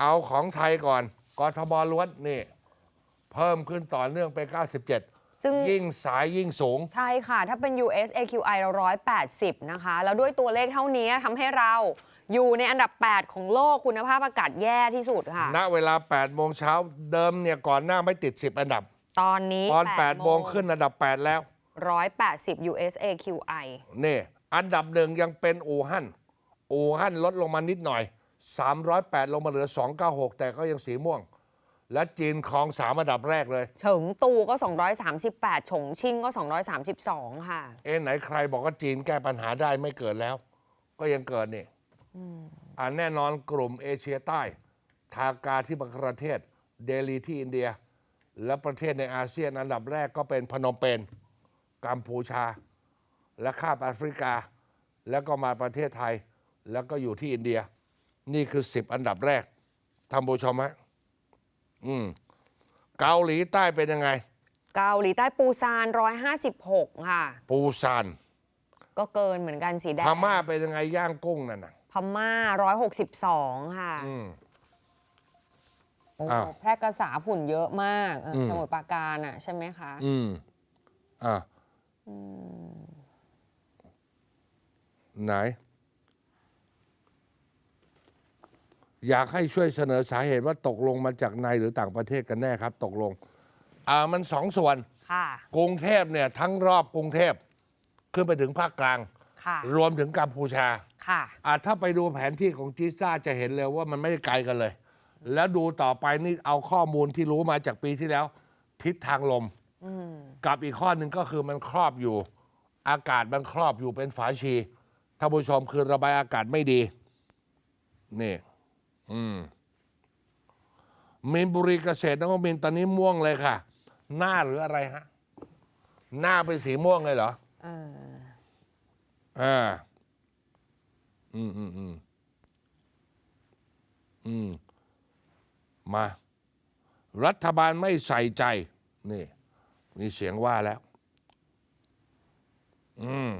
เอาของไทยก่อนกทมล้วนนี่เพิ่มขึ้นต่อเนื่องไป 97 ซึ่งยิ่งสายยิ่งสูง ใช่ค่ะ ถ้าเป็น US AQI เรา 180 นะคะ แล้วด้วยตัวเลขเท่านี้ทำให้เราอยู่ในอันดับ 8 ของโลกคุณภาพอากาศแย่ที่สุดค่ะ ณ เวลา 8 โมงเช้าเดิมเนี่ยก่อนหน้าไม่ติด 10 อันดับ ตอนนี้ตอน 8 โมงขึ้นอันดับ 8 แล้ว 180 US AQI นี่ อันดับหนึ่งยังเป็นอู่ฮั่นอู่ฮั่นลดลงมานิดหน่อย 308 ลงมาเหลือ 296 แต่ก็ยังสีม่วง และจีนครองสามอันดับแรกเลย เฉิงตูก็ 238 ฉงชิ่งก็ 232 ค่ะ เอ๊ะไหนใครบอกว่าจีนแก้ปัญหาได้ไม่เกิดแล้ว ก็ยังเกิดนี่อ่าแน่นอนกลุ่มเอเชียใต้ ทากาที่บังกลาเทศ เดลีที่อินเดีย และประเทศในอาเซียนอันดับแรกก็เป็นพนมเปญกัมพูชา และคาบแอฟริกา แล้วก็มาประเทศไทย แล้วก็อยู่ที่อินเดีย นี่คือ10อันดับแรกท่านผู้ชมฮะอืมเกาหลีใต้เป็นยังไง เกาหลีใต้ปูซาน 156 ค่ะ ปูซาน ก็เกินเหมือนกันสีแดงพม่าเป็นยังไงย่างกุ้งนั่นน่ะ พม่า 162 ค่ะอืม โอ้อ้าวแพร่กษาฝุ่นเยอะมากเอออม สมุทรปราการอะใช่ไหมคะ อืมอะไหน อยากให้ช่วยเสนอสาเหตุว่าตกลงมาจากในหรือต่างประเทศกันแน่ครับ ตกลง อ่ามันสองส่วน ค่ะ กรุงเทพเนี่ยทั้งรอบกรุงเทพขึ้นไปถึงภาคกลาง ค่ะ รวมถึงกัมพูชา ค่ะ อะถ้าไปดูแผนที่ของจีซ่าจะเห็นเลยว่ามันไม่ได้ไกลกันเลย แล้วดูต่อไปนี่เอาข้อมูลที่รู้มาจากปีที่แล้ว ทิศทางลมกับอีกข้อหนึ่งก็คือมันครอบอยู่ อากาศมันครอบอยู่เป็นฝาชีท่านผู้ชมคือระบายอากาศไม่ดี นี่ อืมมีนบุรีเกษตรนวมินทร์ตอนนี้ม่วงเลยค่ะ หน้าหรืออะไรฮะ หน้าเป็นสีม่วงเลยเหรอเอออ่าอืมอืมอืมอืมมา รัฐบาลไม่ใส่ใจ นี่ มีเสียงว่าแล้ว อืม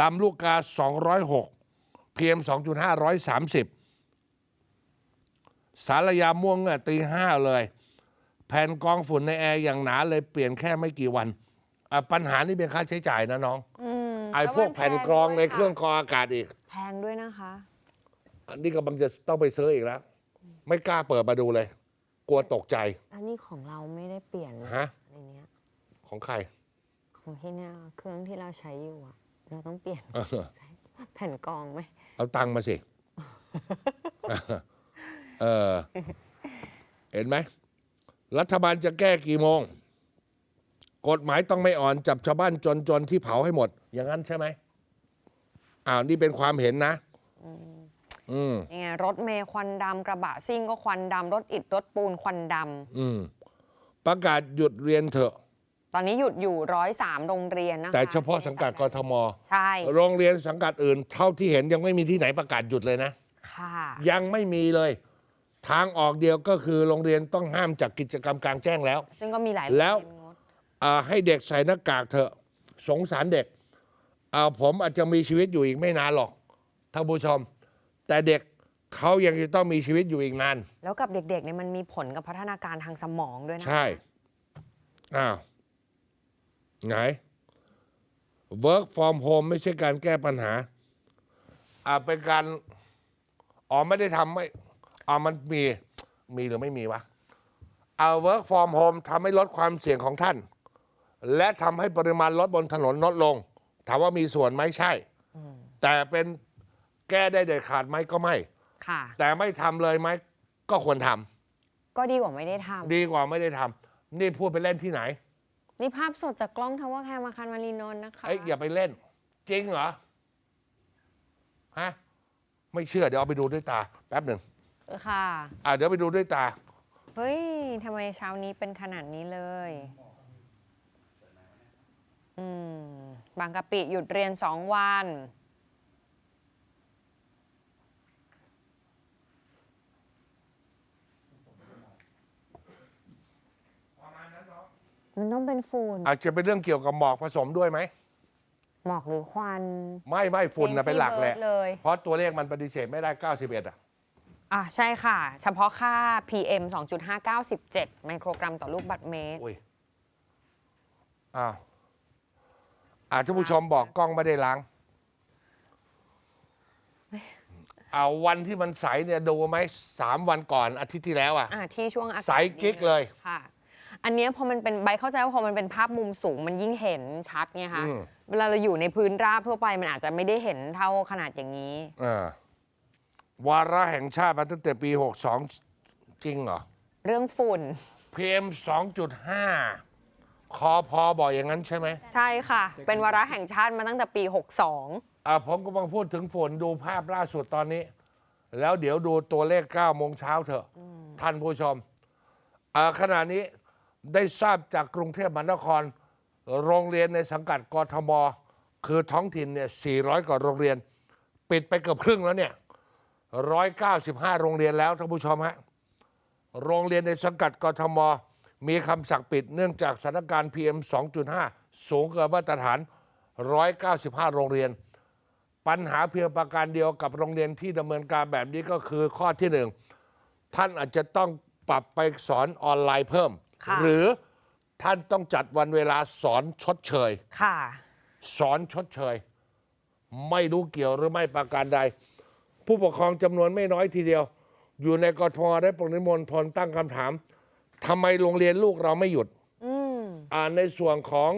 ลำลูกกา 206 PM 2.5 130 สารยาม่วงอะตีห้าเลย แผ่นกรองฝุ่นในแอร์อย่างหนาเลยเปลี่ยนแค่ไม่กี่วันอะปัญหานี่เป็นค่าใช้จ่ายนะน้องอืมไอ้ล้วพวกมัแผ่นกรองในด้วยเครื่องกรองอากาศอีก แพงด้วยนะคะ อันนี้กำลังจะต้องไปซื้ออีกแล้ว ไม่กล้าเปิดมาดูเลย กลัวตกใจอันนี้ของเราไม่ได้เปลี่ยนเลยฮะในเนี้ยของใคร ของที่เนี่ยเครื่องที่เราใช้อยู่อะเราต้องเปลี่ยนเออแผ่นกรองไหม เอาตังค์มาสิ เออ เห็นไหม รัฐบาลจะแก้กี่โมง กฎหมายต้องไม่อ่อนจับชาวบ้านจนๆที่เผาให้หมด อย่างนั้นใช่ไหมอ้าวนี่เป็นความเห็นนะ อืมนี่ไงรถเมย์ควันดำกระบะซิ่งก็ควันดำรถอิฐรถปูนควันดอืม ประกาศหยุดเรียนเถอะำตอนนี้หยุดอยู่ร้อยสามโรงเรียนนะคะแต่เฉพาะสังกัดกทม ใช่โรงเรียนสังกัดอื่น เท่าที่เห็นยังไม่มีที่ไหนประกาศหยุดเลยนะ ค่ะ ยังไม่มีเลย ทางออกเดียวก็คือโรงเรียนต้องห้ามจากกิจกรรมกลางแจ้งแล้ว ซึ่งก็มีหลายแล้วโรงเรียนงดอ่าให้เด็กใส่หน้ากากเถอะ สงสารเด็กอ่าผมอาจจะมีชีวิตอยู่อีกไม่นานหรอกท่านผู้ชม แต่เด็กเขายังจะต้องมีชีวิตอยู่อีกนาน แล้วกับเด็กๆเนี่ยมันมีผลกับพัฒนาการทางสมองด้วยนะใช่ อ้าว ไหน work from home ไม่ใช่การแก้ปัญหา อ่าเป็นการ อ๋อ ไม่ได้ทำไม่ อ๋อมันมีมีหรือไม่มีวะเอา work from home ทำให้ลดความเสี่ยงของท่าน และทำให้ปริมาณรถบนถนนลดลง ถามว่ามีส่วนไหมใช่ แต่เป็นแก้ได้เด็ดขาดไหมก็ไม่ ค่ะ แต่ไม่ทำเลยไหมก็ควรทำก็ดีกว่าไม่ได้ทำดีกว่าไม่ได้ทำนี่พูดไปเล่นที่ไหนนี่ภาพสดจากกล้องทาวเวอร์แคมอาคารมารีนนท์นะคะ เอ้ยอย่าไปเล่น จริงเหรอ ฮะ ไม่เชื่อเดี๋ยวเอาไปดูด้วยตา แป๊บหนึ่ง ค่ะ อ่าเดี๋ยวไปดูด้วยตา เฮ้ยทำไมเช้านี้เป็นขนาดนี้เลย อืม บางกะปิหยุดเรียนสองวัน มันต้องเป็นฝุ่น อาจจะเป็นเรื่องเกี่ยวกับหมอกผสมด้วยไหม หมอกหรือควัน ไม่ไม่ฝุ่นนะเป็นหลักแหละพี่บิร์ดเลย เพราะตัวเลขมันปฏิเสธไม่ได้ 91 อะ อะใช่ค่ะ เฉพาะค่า PM 2.597 ไมโครกรัมต่อลูกบาศก์เมตร อุ้ยอ้าวอ่าท่านผู้ชมบอกกล้องไม่ได้ล้าง เอาวันที่มันใสเนี่ยดูไหมสามวันก่อนอาทิตย์ที่แล้วอะ อะที่ช่วงอากาศใสกิ๊กเลยค่ะ อันเนี้ยพอมันเป็นใบเข้าใจว่าพอมันเป็นภาพมุมสูงมันยิ่งเห็นชัดไงคะอืม เวลาเราอยู่ในพื้นราบทั่วไปมันอาจจะไม่ได้เห็นเท่าขนาดอย่างนี้อ่า วาระแห่งชาติมาตั้งแต่ปี 62 จริงเหรอ เรื่องฝุ่น PM 2.5 คอพอบอกอย่างนั้นใช่ไหมใช่ค่ะ เป็นวาระแห่งชาติมาตั้งแต่ปี 62 อ่าผมกำลังพูดถึงฝนดูภาพล่าสุดตอนนี้ แล้วเดี๋ยวดูตัวเลข9โมงเช้าเถอะ ท่านผู้ชมอ่าขณะนี้ได้ทราบจากกรุงเทพมหานคร โรงเรียนในสังกัดกทม คือท้องถิ่นเนี่ย 400 กว่าโรงเรียน ปิดไปเกือบครึ่งแล้วเนี่ย 195 โรงเรียนแล้วท่านผู้ชมฮะ โรงเรียนในสังกัดกทม มีคำสั่งปิดเนื่องจากสถานการณ์ PM 2.5 สูงเกินมาตรฐาน 195 โรงเรียน ปัญหาเพียงประการเดียวกับโรงเรียนที่ดำเนินการแบบนี้ก็คือข้อที่หนึ่งท่านอาจจะต้องปรับไปสอนออนไลน์เพิ่ม ค่ะ หรือท่านต้องจัดวันเวลาสอนชดเชย ค่ะ สอนชดเชย ไม่รู้เกี่ยวหรือไม่ประการใด ผู้ปกครองจำนวนไม่น้อยทีเดียว อยู่ในกทมได้ปริมณฑลตั้งคำถามทำไมโรงเรียนลูกเราไม่หยุดอืมอ่าในส่วนของ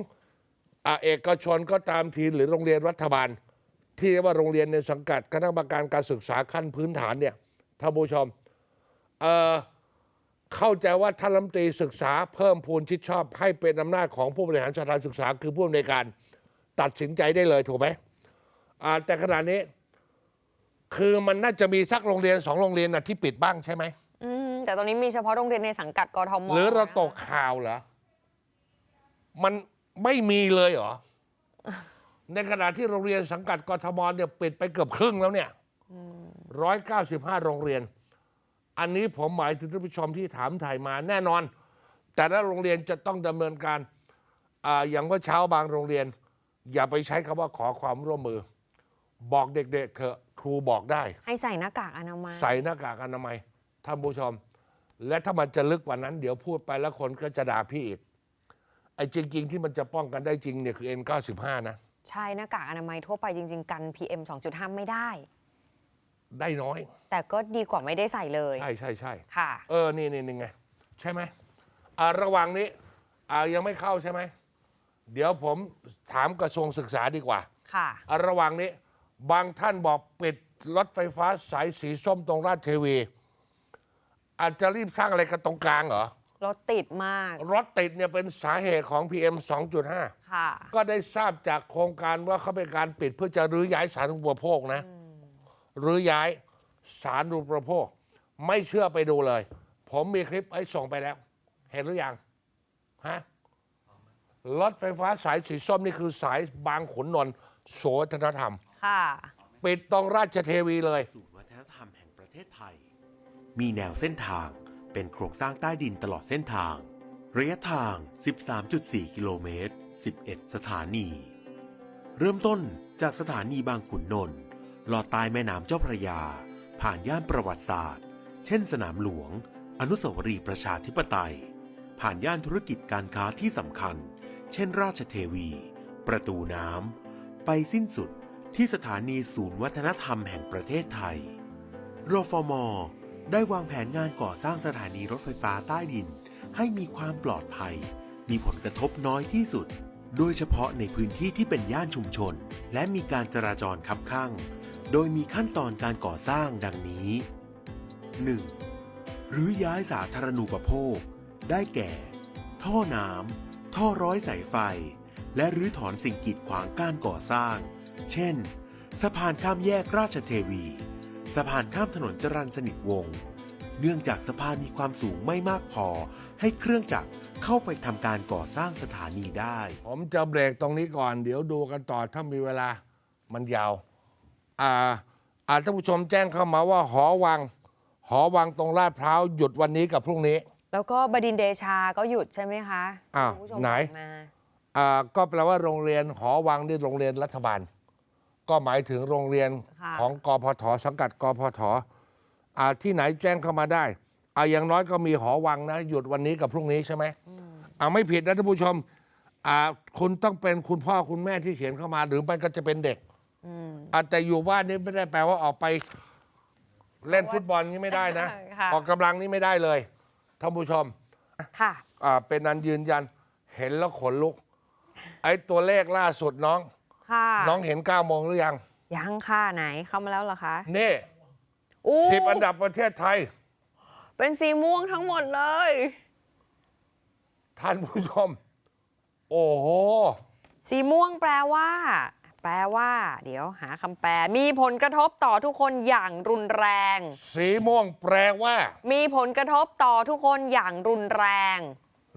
อาเอกชนก็ตามทีหรือโรงเรียนรัฐบาล ที่เรียกว่าโรงเรียนในสังกัดคณะกรรมการการศึกษาขั้นพื้นฐานเนี่ยท่านผู้ชมเอ่อเข้าใจว่าท่านรัฐมนตรีศึกษาเพิ่มพูนชิดชอบ ให้เป็นอำนาจของผู้บริหารสถานศึกษา คือผู้อำนวยการตัดสินใจได้เลยถูกไหมอ่าแต่ขณะนี้ คือมันน่าจะมีสักโรงเรียนสองโรงเรียนนะที่ปิดบ้างใช่ไหม อืมแต่ตอนนี้มีเฉพาะโรงเรียนในสังกัดกทมหรือเราตกข่าวเหรอ มันไม่มีเลยเหรอ ในขณะที่โรงเรียนสังกัดกทมเนี่ยปิดไปเกือบครึ่งแล้วเนี่ยร้อยเก้าสิบห้าโรงเรียน อันนี้ผมหมายถึงท่านผู้ชมที่ถามถ่ายมาแน่นอน แต่ละโรงเรียนจะต้องดำเนินการอาอย่างว่าเช้าบางโรงเรียน อย่าไปใช้คำว่าขอความร่วมมือ บอกเด็กๆเถอะ ครูบอกได้ ให้ใส่หน้ากากอนามัยใส่หน้ากากอนามัยท่านผู้ชม และถ้ามันจะลึกกว่านั้น เดี๋ยวพูดไปแล้วคนก็จะด่าพี่อีกไอ้จริง ๆ ที่มันจะป้องกันได้จริงเนี่ยคือ N95 นะใช่หน้ากากอนามัยทั่วไปจริง ๆ กัน PM 2.5 ไม่ได้ ได้น้อย แต่ก็ดีกว่าไม่ได้ใส่เลยใช่ใช่ใช่ค่ะ เออนี่นี่นี่ไงใช่ไหมอ่าระหว่างนี้อ่ายังไม่เข้าใช่ไหมเดี๋ยวผมถามกระทรวงศึกษาดีกว่า ค่ะ อ่าระหว่างนี้ บางท่านบอกปิดรถไฟฟ้าสายสีส้มตรงราชเทวี อาจจะรีบสร้างอะไรกันตรงกลางเหรอ รถติดมาก รถติดเนี่ยเป็นสาเหตุของ PM 2.5 ค่ะ ก็ได้ทราบจากโครงการว่าเขาเป็นการปิดเพื่อจะรื้อย้ายสารอุปโภคนะรื้อย้ายสารอุปโภค ไม่เชื่อไปดูเลย ผมมีคลิปให้ส่งไปแล้ว เห็นหรือยังฮะรถไฟฟ้าสายสีส้มนี่คือสายบางขุนนนท์โสวัฒนธรรม ค่ะ ปิดตรงราชเทวีเลย ศูนย์วัฒนธรรมแห่งประเทศไทย มีแนวเส้นทางเป็นโครงสร้างใต้ดินตลอดเส้นทาง ระยะทาง 13.4 กิโลเมตร 11 สถานี เริ่มต้นจากสถานีบางขุนนนท์ลอดใต้แม่น้ำเจ้าพระยา ผ่านย่านประวัติศาสตร์ เช่นสนามหลวง อนุสาวรีย์ประชาธิปไตย ผ่านย่านธุรกิจการค้าที่สำคัญ เช่นราชเทวี ประตูน้ำ ไปสิ้นสุด ที่สถานีศูนย์วัฒนธรรมแห่งประเทศไทย รฟม ได้วางแผนงานก่อสร้างสถานีรถไฟฟ้าใต้ดิน ให้มีความปลอดภัย มีผลกระทบน้อยที่สุด โดยเฉพาะในพื้นที่ที่เป็นย่านชุมชน และมีการจราจรคับข้าง โดยมีขั้นตอนการก่อสร้างดังนี้ 1. หรือย้ายสาธารณูปโภค ได้แก่ ท่อน้ำท่อร้อยสายไฟ และรื้อถอนสิ่งกีดขวางการก่อสร้าง เช่น สะพานข้ามแยกราชเทวี สะพานข้ามถนนจรัญสนิทวงศ์ เนื่องจากสะพานมีความสูงไม่มากพอ ให้เครื่องจักรเข้าไปทำการก่อสร้างสถานีได้ ผมจะเบรกตรงนี้ก่อน เดี๋ยวดูกันต่อถ้ามีเวลามันยาว อ่าอาท่านผู้ชมแจ้งเข้ามาว่าหอวัง หอวังตรงลาดพร้าวหยุดวันนี้กับพรุ่งนี้ แล้วก็บดินทร์เดชาก็หยุดใช่ไหมคะอ้าวคุณผู้ชมไหนบอกมา อ่าก็แปลว่าโรงเรียนหอวังนี่โรงเรียนรัฐบาล ก็หมายถึงโรงเรียนค่ะของกพทสังกัดกพทอ่าที่ไหนแจ้งเข้ามาได้อ่าอย่างน้อยก็มีหอวังนะ หยุดวันนี้กับพรุ่งนี้ใช่ไหมอ่าไม่ผิดนะท่านผู้ชมอ่าคุณต้องเป็นคุณพ่อคุณแม่ที่เขียนเข้ามา หรือมันก็จะเป็นเด็กอ่าแต่อยู่บ้านนี่ไม่ได้แปลว่าออกไป เล่นฟุตบอลนี่ไม่ได้นะค่ะ ออกกำลังนี่ไม่ได้เลยท่านผู้ชม ค่ะ อ่าเป็นนันยืนยันเห็นแล้วขนลุก ไอ้ตัวเลขล่าสุดน้อง ค่ะ น้องเห็น9ก้าโมงหรือยัง ยังค่ะไหนเข้ามาแล้วเหรอคะนี่อู้สิบอันดับประเทศไทย เป็นสีม่วงทั้งหมดเลย ท่านผู้ชม โอ้โห สีม่วงแปลว่า แปลว่า เดี๋ยวหาคำแปล มีผลกระทบต่อทุกคนอย่างรุนแรง สีม่วงแปลว่า มีผลกระทบต่อทุกคนอย่างรุนแรง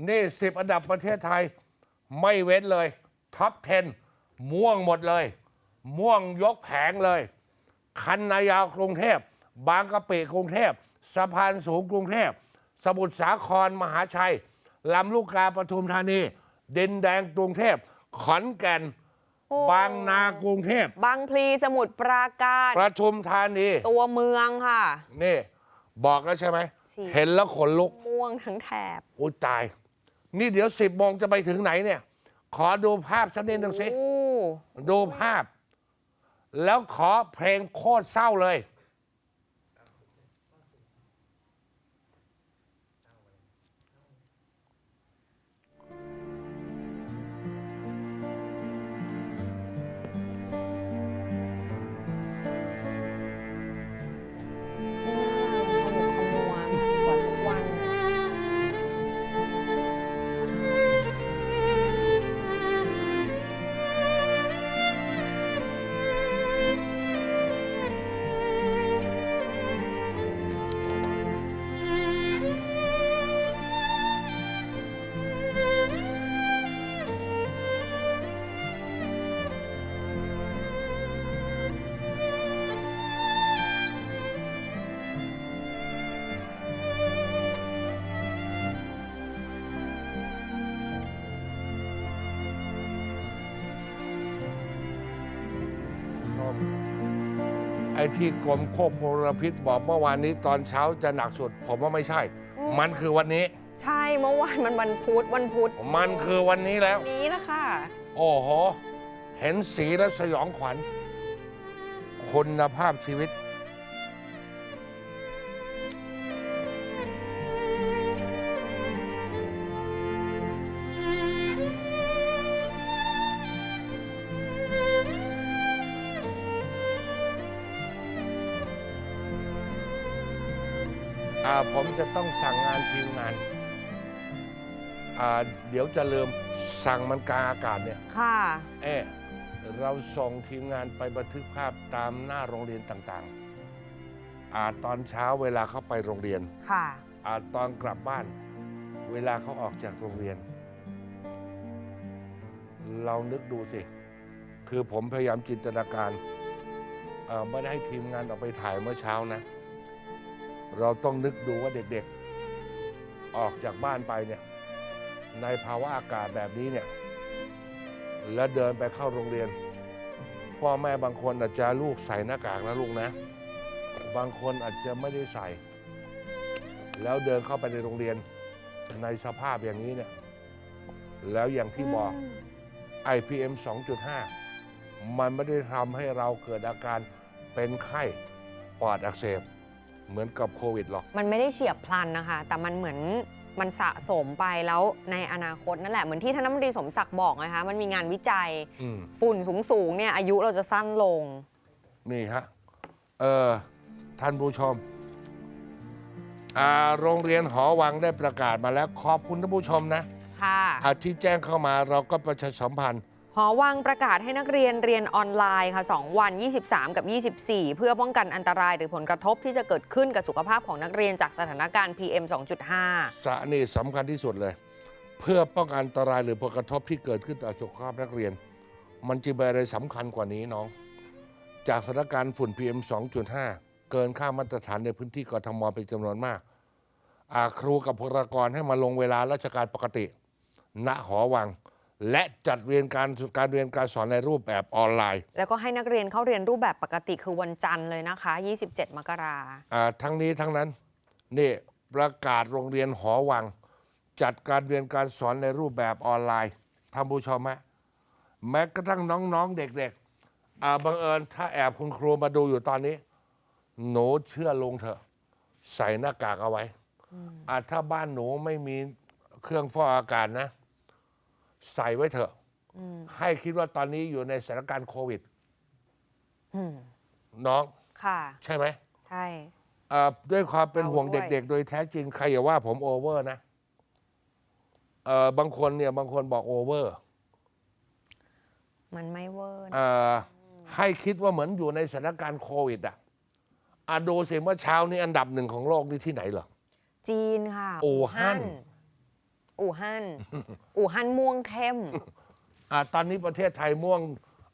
นี่สิบอันดับประเทศไทย ไม่เว้นเลยท็อป 10 ม่วงหมดเลย ม่วงยกแผงเลย คันนายาวกรุงเทพ บางกะปิกรุงเทพสะพานสูงกรุงเทพ สมุทรสาครมหาชัยลำลูกกาปทุมธานี ดินแดงกรุงเทพ ขอนแก่น โอ้บางนากรุงเทพบางพลีสมุทรปราการประทุมธานี ตัวเมืองค่ะ นี่บอกแล้วใช่ไหม สี่ เห็นแล้วขนลุก ม่วงทั้งแถบอุ้ยตาย นี่เดี๋ยวสิบโมงจะไปถึงไหนเนี่ย ขอดูภาพสักนิดหนึ่งสิโอ้ดูภาพ แล้วขอเพลงโคตรเศร้าเลย ไอ้ที่กรมควบคุมมลพิษบอกเมื่อวานนี้ตอนเช้าจะหนักสุด ผมว่าไม่ใช่ มันคือวันนี้ ใช่เมื่อวานมันวันพุธวันพุธมันคือวันนี้แล้ววันนี้นะคะโอ้โห เห็นสีแล้วสยองขวัญ คุณภาพชีวิต ผมจะต้องสั่งงานทีมงานอ่าเดี๋ยวจะลืมสั่งมันกลางอากาศเนี่ย ค่ะ เอ๊ะเราส่งทีมงานไปบันทึกภาพตามหน้าโรงเรียนต่างๆอาตอนเช้าเวลาเขาไปโรงเรียน ค่ะอาตอนกลับบ้าน เวลาเขาออกจากโรงเรียน เรานึกดูสิ คือผมพยายามจินตนาการเอ่อไม่ได้ให้ทีมงานออกไปถ่ายเมื่อเช้านะ เราต้องนึกดูว่าเด็กๆ ออกจากบ้านไปเนี่ยในภาวะอากาศแบบนี้เนี่ยแล้วเดินไปเข้าโรงเรียน พ่อแม่บางคนอาจจะลูกใส่หน้ากากนะลูกนะ บางคนอาจจะไม่ได้ใส่ แล้วเดินเข้าไปในโรงเรียนในสภาพอย่างนี้เนี่ยแล้วอย่างที่บอก IPM 2.5 มันไม่ได้ทำให้เราเกิดอาการเป็นไข้ปอดอักเสบ เหมือนกับโควิดหรอก มันไม่ได้เฉียบพลันนะคะ แต่มันเหมือนมันสะสมไปแล้วในอนาคตนั่นแหละ เหมือนที่ท่านรัฐมนตรีสมศักดิ์บอกนะคะ มันมีงานวิจัยอืม ฝุ่นสูงๆเนี่ยอายุเราจะสั้นลง นี่ฮะ เออท่านผู้ชมอ่าโรงเรียนหอวังได้ประกาศมาแล้ว ขอบคุณท่านผู้ชมนะค่ะ อาที่แจ้งเข้ามาเราก็ประชาสัมพันธ์ หอวังประกาศให้นักเรียนเรียนออนไลน์ค่ะ 2 วัน 23 กับ 24 เพื่อป้องกันอันตรายหรือผลกระทบที่จะเกิดขึ้นกับสุขภาพของนักเรียนจากสถานการณ์ PM 2.5 สะนี่สำคัญที่สุดเลย เพื่อป้องกันอันตรายหรือผลกระทบที่เกิดขึ้นต่อสุขภาพนักเรียน มันจะเป็นอะไรสำคัญกว่านี้น้อง จากสถานการณ์ฝุ่น PM 2.5 เกินค่ามาตรฐานในพื้นที่กทมเป็นจำนวนมากอาครูกับบุคลากรให้มาลงเวลาราชการปกติ ณหอวัง และจัดเรียนการการเรียนการสอนในรูปแบบออนไลน์ แล้วก็ให้นักเรียนเข้าเรียนรูปแบบปกติคือวันจันทร์เลยนะคะ 27 มกราอ่าทั้งนี้ทั้งนั้นนี่ประกาศโรงเรียนหอวัง จัดการเรียนการสอนในรูปแบบออนไลน์ท่านผู้ชมฮะแม้กระทั่งน้องๆเด็กๆอ่าบังเอิญถ้าแอบคุณครูมาดูอยู่ตอนนี้ หนูเชื่อลุงเถอะ ใส่หน้ากากเอาไว้อ่าถ้าบ้านหนูไม่มีเครื่องฟอกอากาศนะ ใส่ไว้เถอะให้คิดว่าตอนนี้อยู่ในสถานการณ์โควิดอืมน้องค่ะ ใช่ไหมใช่เอ่อด้วยความเป็นเอาห่วงด้วยเด็ก ๆ โดยแท้จริงใครอย่าว่าผมโอเวอร์นะเอ่อบางคนเนี่ยบางคนบอกโอเวอร์ มันไม่เวอร์นะเอ่อให้คิดว่าเหมือนอยู่ในสถานการณ์โควิดอะอะดูสิเมื่อเช้านี้อันดับหนึ่งของโลกนี่ที่ไหนเหรอ จีนค่ะ อู่ฮั่น อู่ฮั่นอู่ฮั่นม่วงเข้ม อะตอนนี้ประเทศไทยม่วง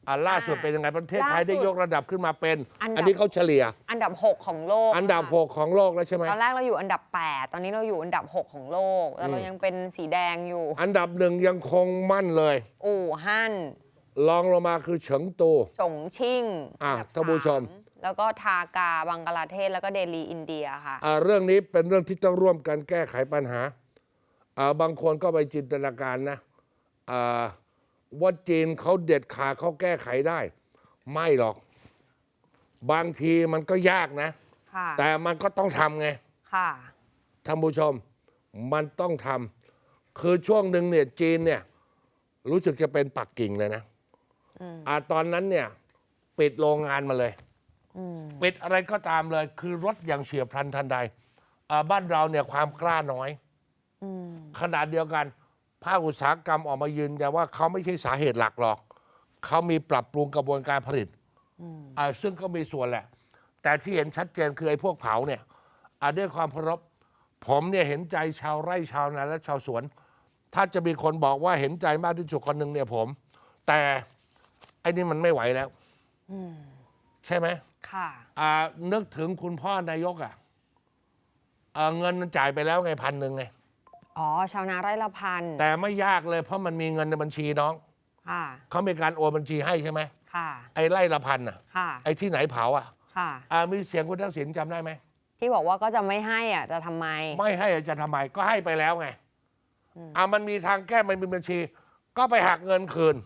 อะล่าสุดอ่าเป็นยังไงประเทศไทยล่าสุดได้ยกระดับขึ้นมาเป็น อันดับ อันนี้เขาเฉลี่ย อันดับ 6 ของโลกอันดับค่ะหกของโลกแล้วใช่ไหม ตอนแรกเราอยู่อันดับ 8 ตอนนี้เราอยู่อันดับ 6 ของโลกแต่เราอืมยังเป็นสีแดงอยู่ อันดับหนึ่งยังคงมั่นเลย อู่ฮั่นรองลงมาคือเฉิงตู ฉงชิ่งอะอันดับท่านผู้ชม สแล้วก็ทากาบังกลาเทศแล้วก็เดลีอินเดียค่ะ อ่าเรื่องนี้เป็นเรื่องที่ต้องร่วมกันแก้ไขปัญหาอ่า บางคนก็ไปจินตนาการนะอ่าว่าจีนเขาเด็ดขาดเขาแก้ไขได้ ไม่หรอก บางทีมันก็ยากนะค่ะแต่มันก็ต้องทำไงค่ะท่านผู้ชม มันต้องทำคือช่วงหนึ่งเนี่ยจีนเนี่ย รู้สึกจะเป็นปักกิ่งเลยนะอ่าตอนนั้นเนี่ย ปิดโรงงานมาเลยปิดอะไรก็ตามเลย คือรถอย่างเฉียบพลันทันใดอ่าบ้านเราเนี่ยความกล้าน้อย ขนาดเดียวกัน ภาคอุตสาหกรรมออกมายืนยันว่าเขาไม่ใช่สาเหตุหลักหรอก เขามีปรับปรุงกระบวนการผลิตอ่าซึ่งก็มีส่วนแหละ แต่ที่เห็นชัดเจนคือไอ้พวกเผาเนี่ยอ่าด้วยความเคารพผมเนี่ยเห็นใจชาวไร่ชาวนาและชาวสวน ถ้าจะมีคนบอกว่าเห็นใจมากที่สุดคนหนึ่งเนี่ยผม แต่ไอ้นี่มันไม่ไหวแล้วใช่ไหมค่ะอ่านึกถึงคุณพ่อนายกอะอ่าเงินมันจ่ายไปแล้วไงพันหนึ่งไง อ๋อ ชาวนาไร่ละพันแต่ไม่ยากเลยเพราะมันมีเงินในบัญชีน้องค่ะเขามีการโอนบัญชีให้ใช่ไหมค่ะ ไอ้ไล่ละพันอะ ค่ะ ไอ้ที่ไหนเผาอะค่ะ อ่ามีเสียงคุณทักษิณจำได้ไหม ที่บอกว่าก็จะไม่ให้อะ จะทำไม ไม่ให้จะทำไมก็ให้ไปแล้วไงอ่ามันมีทางแก้มันมีบัญชี ก็ไปหักเงินคืน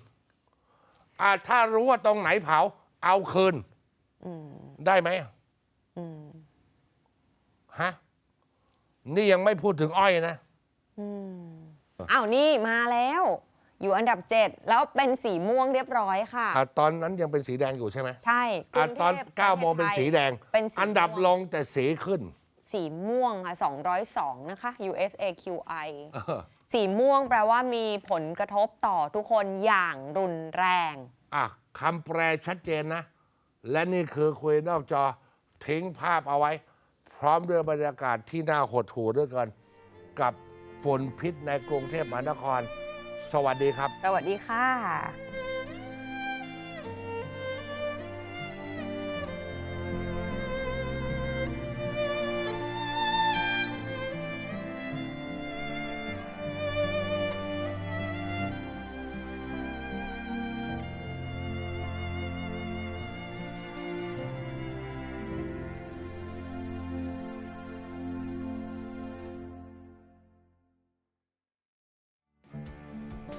อ่าถ้ารู้ว่าตรงไหนเผา เอาคืนได้ไหมอืมฮะ นี่ยังไม่พูดถึงอ้อยนะ อ้าวนี่มาแล้ว อยู่อันดับ 7 แล้วเป็นสีม่วงเรียบร้อยค่ะ อะตอนนั้นยังเป็นสีแดงอยู่ใช่ไหมใช่กรุอะงเทพตอนประทศ9โมงเป็นไทยสีแดง เป็นสีอันดับม่วง ลงแต่สีขึ้นสีม่วงค่ะ 202 นะคะ USAQI สีม่วงแปลว่ามีผลกระทบต่อทุกคนอย่างรุนแรง อะคำแปลชัดเจนนะ และนี่คือคุยนอกจอทิ้งภาพเอาไว้ พร้อมด้วยบรรยากาศที่น่าหดหู่ด้วยกัน กับ ฝุ่นพิษในกรุงเทพมหานคร สวัสดีครับ สวัสดีค่ะ